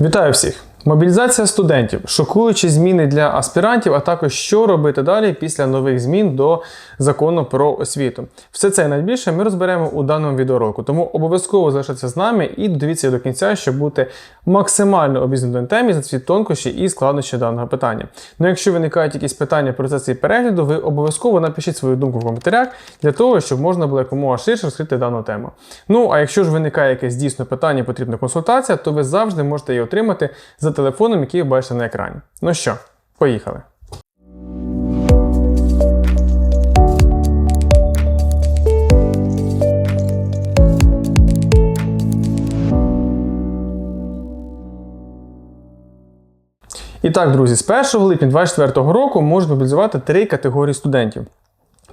Вітаю всіх! Мобілізація студентів, шокуючі зміни для аспірантів, а також що робити далі після нових змін до закону про освіту. Все це і найбільше ми розберемо у даному відеоролику, тому обов'язково залишайтеся з нами і дивіться до кінця, щоб бути максимально обізнаним темі за всі тонкощі і складнощі даного питання. Ну, якщо виникають якісь питання про це перегляду, ви обов'язково напишіть свою думку в коментарях для того, щоб можна було якомога ширше розкрити дану тему. Ну а якщо ж виникає якесь дійсно питання, потрібна консультація, то ви завжди можете її отримати за телефоном, який ви бачите на екрані. Ну що, поїхали. І так, друзі, з 1 липня 2024 року можуть мобілізувати три категорії студентів.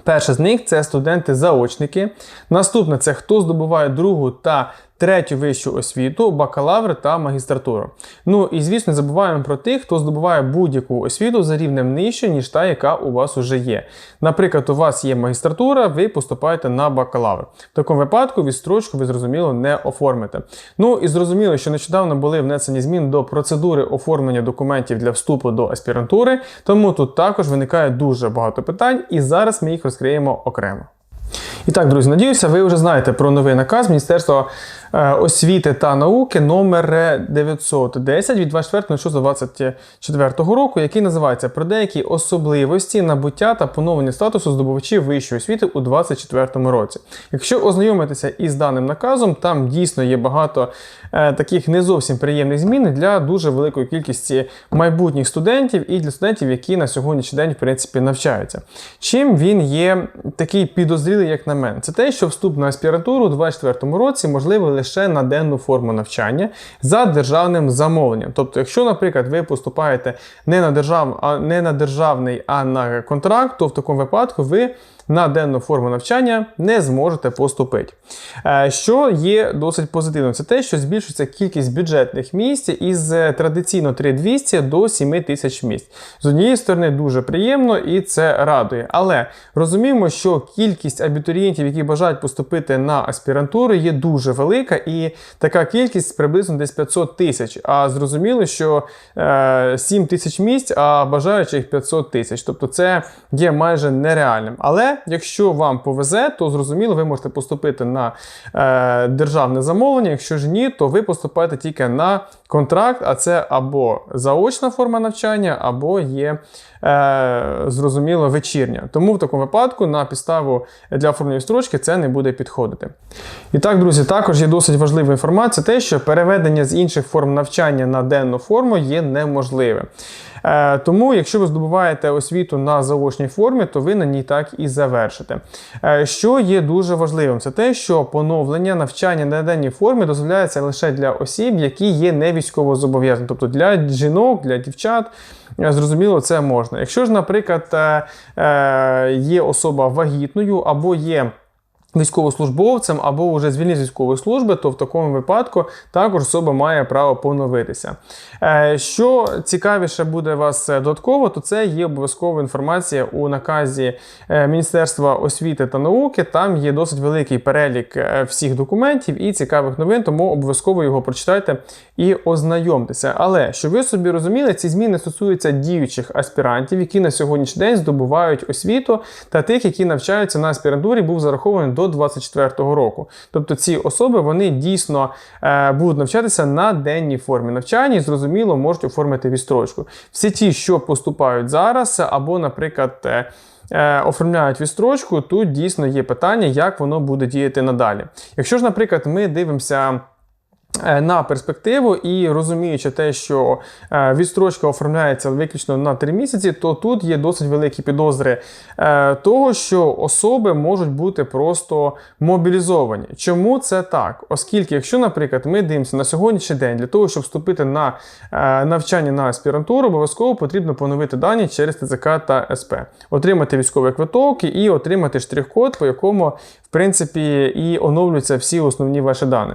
Перша з них це студенти-заочники. Наступне це хто здобуває другу та третю вищу освіту, бакалавр та магістратуру. Ну і звісно, не забуваємо про тих, хто здобуває будь-яку освіту за рівнем нижче, ніж та, яка у вас вже є. Наприклад, у вас є магістратура, ви поступаєте на бакалавр. В такому випадку відстрочку ви зрозуміло не оформите. Ну і зрозуміло, що нещодавно були внесені зміни до процедури оформлення документів для вступу до аспірантури, тому тут також виникає дуже багато питань, і зараз ми їх розкриємо окремо. І так, друзі, надіюся, ви вже знаєте про новий наказ Міністерства освіти та науки номер 910 від 24.06.24 року, який називається про деякі особливості набуття та поновлення статусу здобувачів вищої освіти у 2024 році. Якщо ознайомитися із даним наказом, там дійсно є багато е, таких не зовсім приємних змін для дуже великої кількості майбутніх студентів і для студентів, які на сьогоднішній день в принципі навчаються. Чим він є такий підозрілий, як на мене, це те, що вступ на аспірантуру у 2024 році можливий лише на денну форму навчання за державним замовленням. Тобто, якщо, наприклад, ви поступаєте не на держав, а не на державний, а на контракт, то в такому випадку ви на денну форму навчання не зможете поступити. Е, Що є досить позитивним, це те, що збільшується кількість бюджетних місць із традиційно 3200 до 7000 місць. З однієї сторони, дуже приємно і це радує. Але розуміємо, що кількість абітурієнтів, які бажають поступити на аспірантуру, є дуже велика, і така кількість приблизно десь 500 тисяч. А зрозуміло, що е, 7 тисяч місць, а бажаючих 500 тисяч. Тобто це є майже нереальним. Але якщо вам повезе, то зрозуміло, ви можете поступити на е, державне замовлення. Якщо ж ні, то ви поступаєте тільки на контракт, а це або заочна форма навчання, або є е, зрозуміло вечірня. Тому в такому випадку на підставу для оформлення строчки це не буде підходити. І так, друзі, також є досить важлива інформація, те, що переведення з інших форм навчання на денну форму є неможливим. Е, Тому, якщо ви здобуваєте освіту на заочній формі, то ви на ній так і завершите. Е, Що є дуже важливим, це те, що поновлення навчання на денній формі дозволяється лише для осіб, які є не військово зобов'язані, тобто для жінок, для дівчат. е, Зрозуміло, це можна. Якщо ж, наприклад, е, е, є особа вагітною або є військовослужбовцем або вже звільнив з військової служби, то в такому випадку також особа має право поновитися. Е, Що цікавіше буде вас е, додатково, то це є обов'язкова інформація у наказі е, Міністерства освіти та науки. Там є досить великий перелік всіх документів і цікавих новин, тому обов'язково його прочитайте і ознайомтеся. Але щоб ви собі розуміли, ці зміни стосуються діючих аспірантів, які на сьогоднішній день здобувають освіту, та тих, які навчаються на аспірантурі, був зарахований до 2024 року. Тобто ці особи вони дійсно е, будуть навчатися на денній формі навчання і зрозуміло можуть оформити відстрочку. Всі ті, що поступають зараз, або, наприклад, е, е, Оформляють відстрочку, тут дійсно є питання, як воно буде діяти надалі. Якщо ж, наприклад, ми дивимося на перспективу і розуміючи те, що е, відстрочка оформляється виключно на 3 місяці, то тут є досить великі підозри е, того, що особи можуть бути просто мобілізовані. Чому це так? Оскільки, якщо, наприклад, ми дивимося на сьогоднішній день для того, щоб вступити на е, навчання на аспірантуру, обов'язково потрібно поновити дані через ТЦК та СП, отримати військовий квиток і отримати штрих-код, по якому в принципі і оновлюються всі основні ваші дані.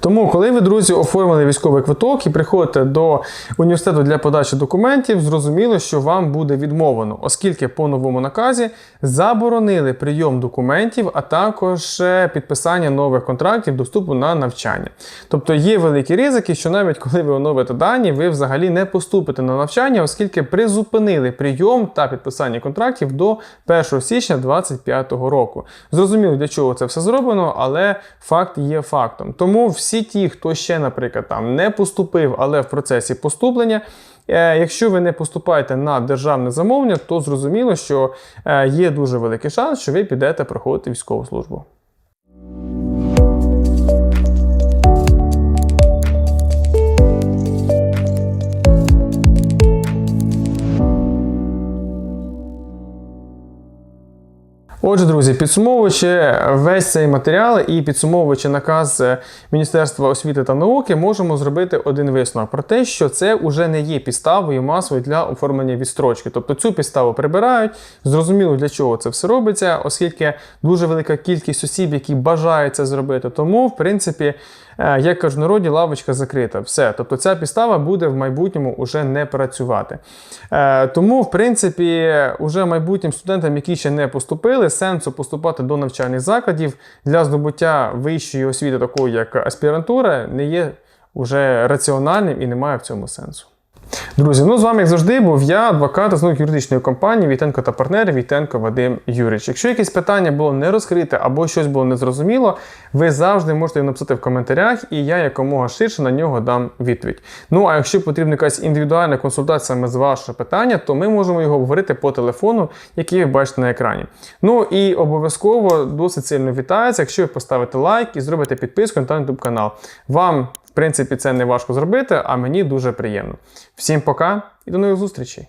Тому, коли ви ви, друзі, оформили військовий квиток і приходите до університету для подачі документів, зрозуміло, що вам буде відмовлено, оскільки по новому наказі заборонили прийом документів, а також е, підписання нових контрактів до вступу на навчання. Тобто є великі ризики, що навіть коли ви оновите дані, ви взагалі не поступите на навчання, оскільки призупинили прийом та підписання контрактів до 1 січня 2025 року. Зрозуміло, для чого це все зроблено, але факт є фактом. Тому всі ті, хто ще, наприклад, там не поступив, але в процесі поступлення. е, Якщо ви не поступаєте на державне замовлення, то зрозуміло, що е, є дуже великий шанс, що ви підете проходити військову службу. Отже, друзі, підсумовуючи весь цей матеріал і підсумовуючи наказ е, Міністерства освіти та науки, можемо зробити один висновок про те, що це вже не є підставою масовою для оформлення відстрочки. Тобто цю підставу прибирають. Зрозуміло, для чого це все робиться, оскільки дуже велика кількість осіб, які бажають це зробити. Тому, в принципі, як кажуть в народі, лавочка закрита. Все. Тобто ця підстава буде в майбутньому вже не працювати. Е, Тому, в принципі, уже майбутнім студентам, які ще не поступили, сенсу поступати до навчальних закладів для здобуття вищої освіти, такої як аспірантура, не є уже раціональним і немає в цьому сенсу. Друзі, ну з вами як завжди був я, адвокат з юридичної компанії Вітенко та партнери Вітенко Вадим Юрич. Якщо якесь питання було не розкрите або щось було незрозуміло, ви завжди можете написати в коментарях, і я якомога ширше на нього дам відповідь. Ну а якщо потрібна якась індивідуальна консультація з вашого питання, то ми можемо його говорити по телефону, який ви бачите на екрані. Ну і обов'язково досить сильно вітається, якщо ви поставите лайк і зробите підписку на YouTube канал. Вам в принципі, це не важко зробити, а мені дуже приємно. Всім пока і до нових зустрічей!